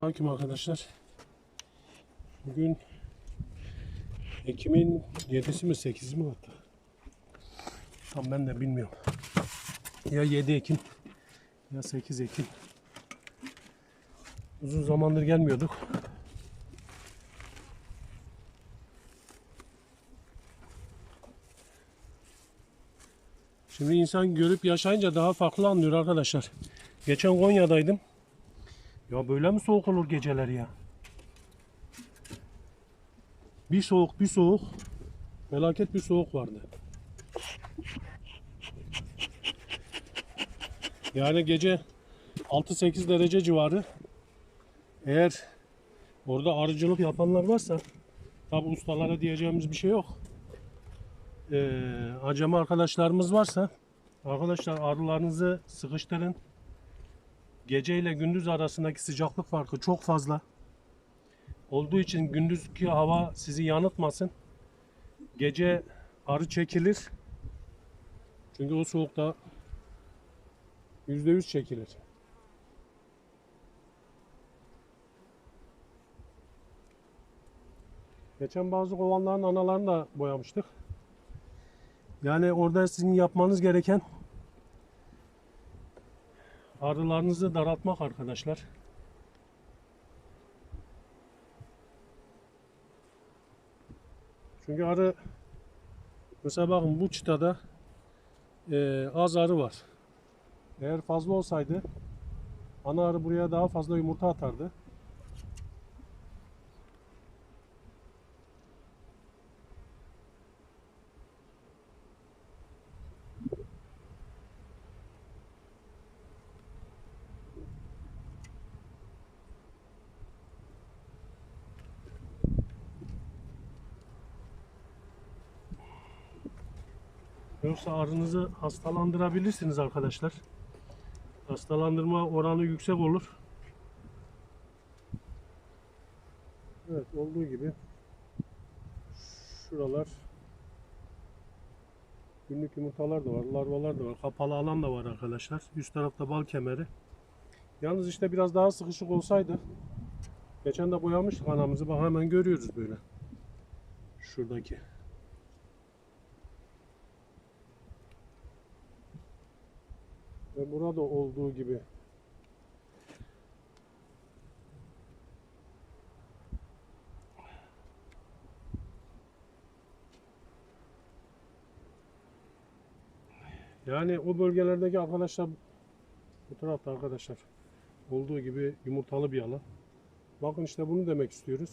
Hakim arkadaşlar. Bugün Ekim'in 7'si mi 8'i mi hatta? Tam ben de bilmiyorum. Ya 7 Ekim ya 8 Ekim. Uzun zamandır gelmiyorduk. Şimdi insan görüp yaşayınca daha farklı anlıyor arkadaşlar. Geçen Konya'daydım. Ya böyle mi soğuk olur geceler ya? Bir soğuk bir soğuk. Felaket bir soğuk vardı. Yani gece 6-8 derece civarı. Eğer orada arıcılık yapanlar varsa tabi ustalara diyeceğimiz bir şey yok. Ee, acemi arkadaşlarımız varsa arkadaşlar arılarınızı sıkıştırın. Gece ile gündüz arasındaki sıcaklık farkı çok fazla. Olduğu için gündüzki hava sizi yanıltmasın. Gece arı çekilir. Çünkü o soğukta %100 çekilir. Geçen bazı kovanların analarını da boyamıştık. Yani orada sizin yapmanız gereken Arılarınızı daraltmak arkadaşlar. Çünkü arı mesela bakın bu çıtada eee, az arı var. Eğer fazla olsaydı ana arı buraya daha fazla yumurta atardı. Yoksa arınızı hastalandırabilirsiniz arkadaşlar. Hastalandırma oranı yüksek olur. Evet olduğu gibi şuralar günlük yumurtalar da var, larvalar da var, kapalı alan da var arkadaşlar. Üst tarafta bal kemeri. Yalnız işte biraz daha sıkışık olsaydı geçen de boyamıştık anamızı bak hemen görüyoruz böyle. Şuradaki. Ve burada olduğu gibi yani o bölgelerdeki arkadaşlar bu tarafta arkadaşlar olduğu gibi yumurtalı bir alan. Bakın işte bunu demek istiyoruz.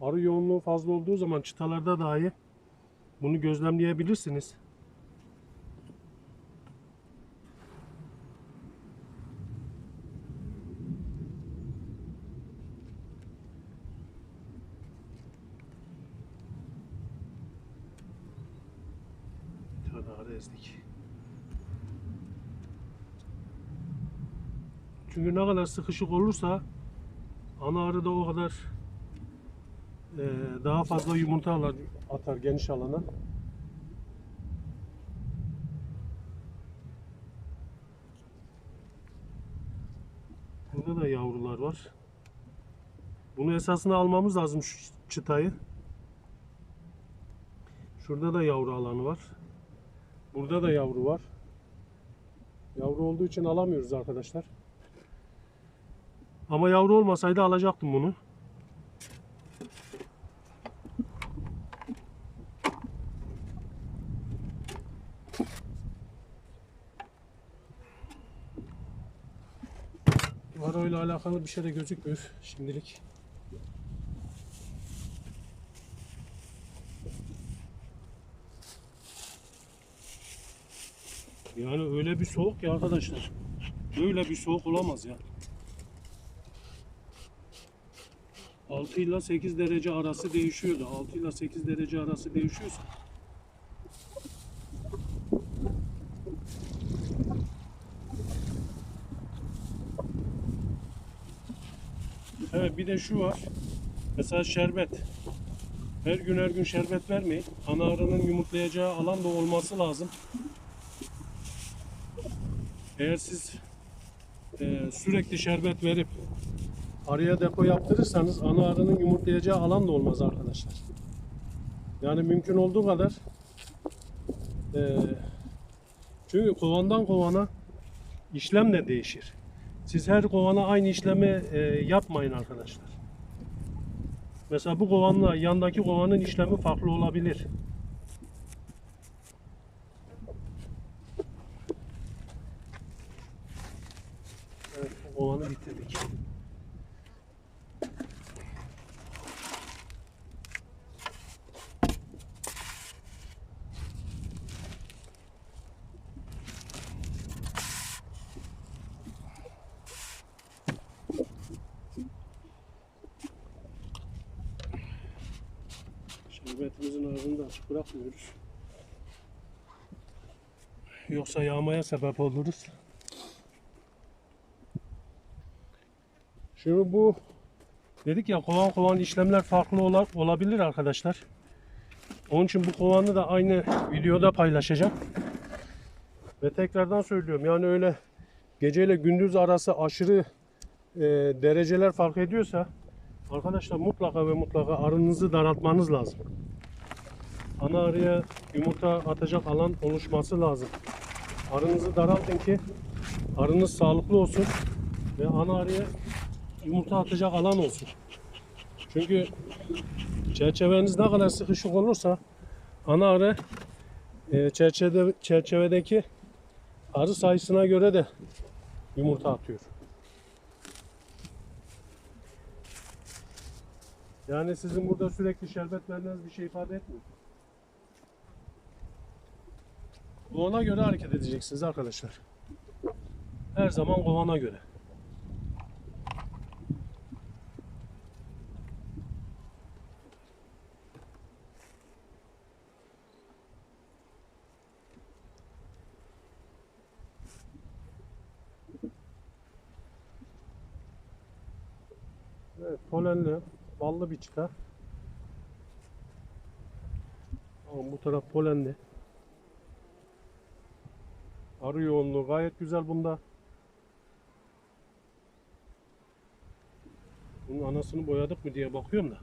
Arı yoğunluğu fazla olduğu zaman çıtalarda dahi bunu gözlemleyebilirsiniz. Ezdik. Çünkü ne kadar sıkışık olursa ana arı da o kadar eee, daha fazla yumurta alar, atar geniş alana. Burada da yavrular var. Bunu esasına almamız lazım şu çıtayı. Şurada da yavru alanı var. Burada da yavru var. Yavru olduğu için alamıyoruz arkadaşlar. Ama yavru olmasaydı alacaktım bunu. Varoyla alakalı bir şey de gözükmüyor şimdilik. Yani öyle bir soğuk ya arkadaşlar. Böyle bir soğuk olamaz ya. 6 ile 8 derece arası değişiyordu. 6 ile 8 derece arası değişiyorsa. Evet bir de şu var. Mesela şerbet. Her gün her gün şerbet vermeyin. Ana arının yumurtlayacağı alan da olması lazım. Eğer siz e, sürekli şerbet verip araya depo yaptırırsanız ana arının yumurtlayacağı alan da olmaz arkadaşlar. Yani mümkün olduğu kadar eee, çünkü kovandan kovana işlem de değişir. Siz her kovana aynı işlemi eee, yapmayın arkadaşlar. Mesela bu kovanla yandaki kovanın işlemi farklı olabilir. Kovanı bitirdik. Şerbetimizin ağzını da açık bırakmıyoruz. Yoksa yağmaya sebep oluruz. Şimdi bu dedik ya kovan kovan işlemler farklı ola- olabilir arkadaşlar. Onun için bu kovanı da aynı videoda paylaşacağım. Ve tekrardan söylüyorum yani öyle geceyle gündüz arası aşırı e, dereceler fark ediyorsa arkadaşlar mutlaka ve mutlaka arınızı daraltmanız lazım. Ana arıya yumurta atacak alan oluşması lazım. Arınızı daraltın ki arınız sağlıklı olsun ve ana arıya yumurta atacak alan olsun. Çünkü çerçeveniz ne kadar sıkışık olursa ana arı e, çerçeve, çerçevedeki arı sayısına göre de yumurta atıyor. Yani sizin burada sürekli şerbet vermeniz bir şey ifade etmiyor. Kovana göre hareket edeceksiniz arkadaşlar. Her zaman kovana göre. Evet, polenli, ballı bir çıta. Ama bu taraf polenli. Arı yoğunluğu gayet güzel bunda. Bunun anasını boyadık mı diye bakıyorum da.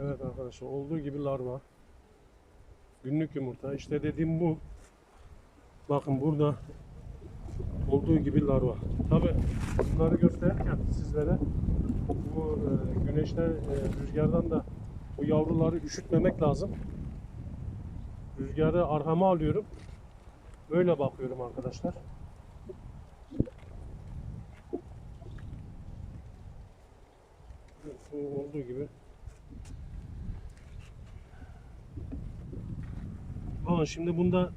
Evet arkadaşlar olduğu gibi larva. Günlük yumurta. İşte dediğim bu. Bakın burada olduğu gibi larva. Tabi bunları gösterirken sizlere bu e, güneşte e, rüzgardan da bu yavruları üşütmemek lazım. Rüzgarı arkama alıyorum. Böyle bakıyorum arkadaşlar. Olduğu gibi. Bakın şimdi bunda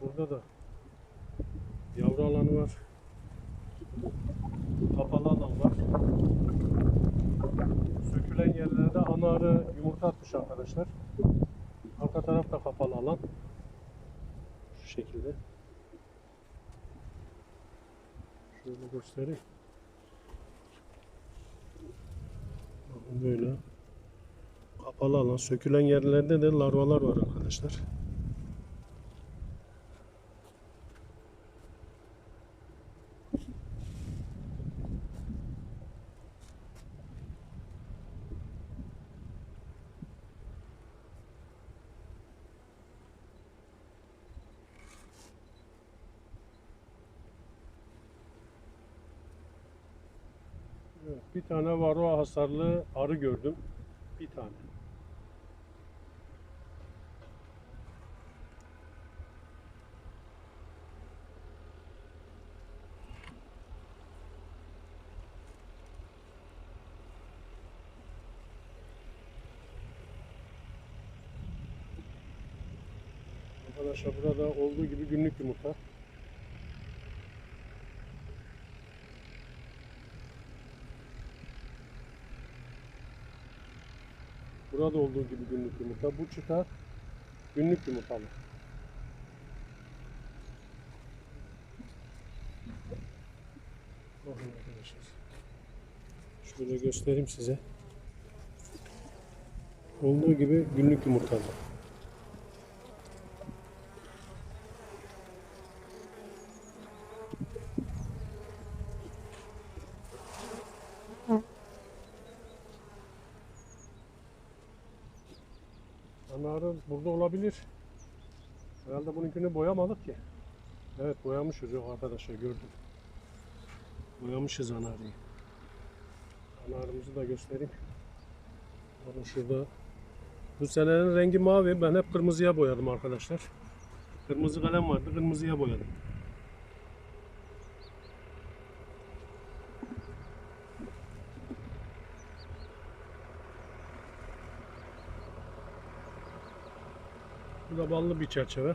burada da yavru alanı var. Kapalı alan var. Sökülen yerlerde ana arı yumurta atmış arkadaşlar. Arka taraf da kapalı alan. Şu şekilde. Şöyle göstereyim. Bakın böyle. Kapalı alan. Sökülen yerlerde de larvalar var arkadaşlar. Bir tane varroa hasarlı arı gördüm. Bir tane. Arkadaşlar burada olduğu gibi günlük yumurta. Burada olduğu gibi günlük yumurta. Bu çıta Günlük yumurtalı. Bakın arkadaşlar. Şöyle göstereyim size. Olduğu gibi günlük yumurtalı. Anarı burada olabilir. Herhalde bununkini boyamadık ki. Evet boyamışız yok arkadaşlar gördüm. Boyamışız anarıyı. Anarımızı da göstereyim. Bakın şurada. Bu senenin rengi mavi. Ben hep kırmızıya boyadım arkadaşlar. Kırmızı kalem vardı. Kırmızıya boyadım. Bu da ballı bir çerçeve.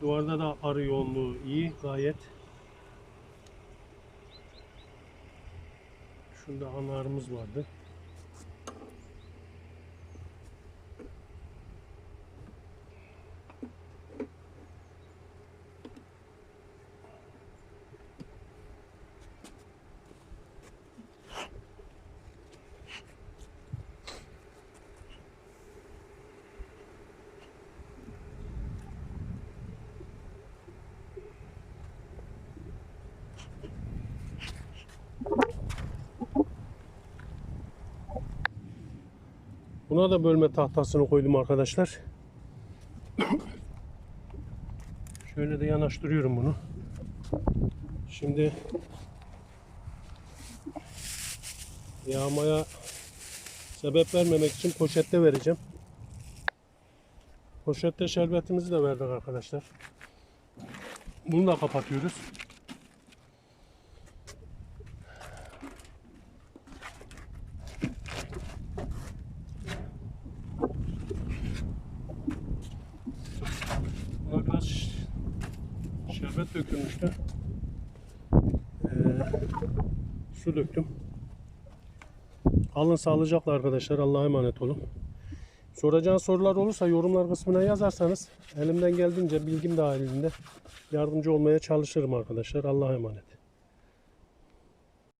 Duvarda da arı yoğunluğu iyi gayet. Şunda anarımız vardı. Buna da bölme tahtasını koydum arkadaşlar. Şöyle de yanaştırıyorum bunu. Şimdi yağmaya sebep vermemek için poşette vereceğim. Poşette şerbetimizi de verdik arkadaşlar. Bunu da kapatıyoruz. Buna biraz ş- şerbet dökülmüştü. Ee, su döktüm. Alın sağlıcakla arkadaşlar. Allah'a emanet olun. Soracağınız sorular olursa yorumlar kısmına yazarsanız elimden geldiğince bilgim dahilinde yardımcı olmaya çalışırım arkadaşlar. Allah'a emanet.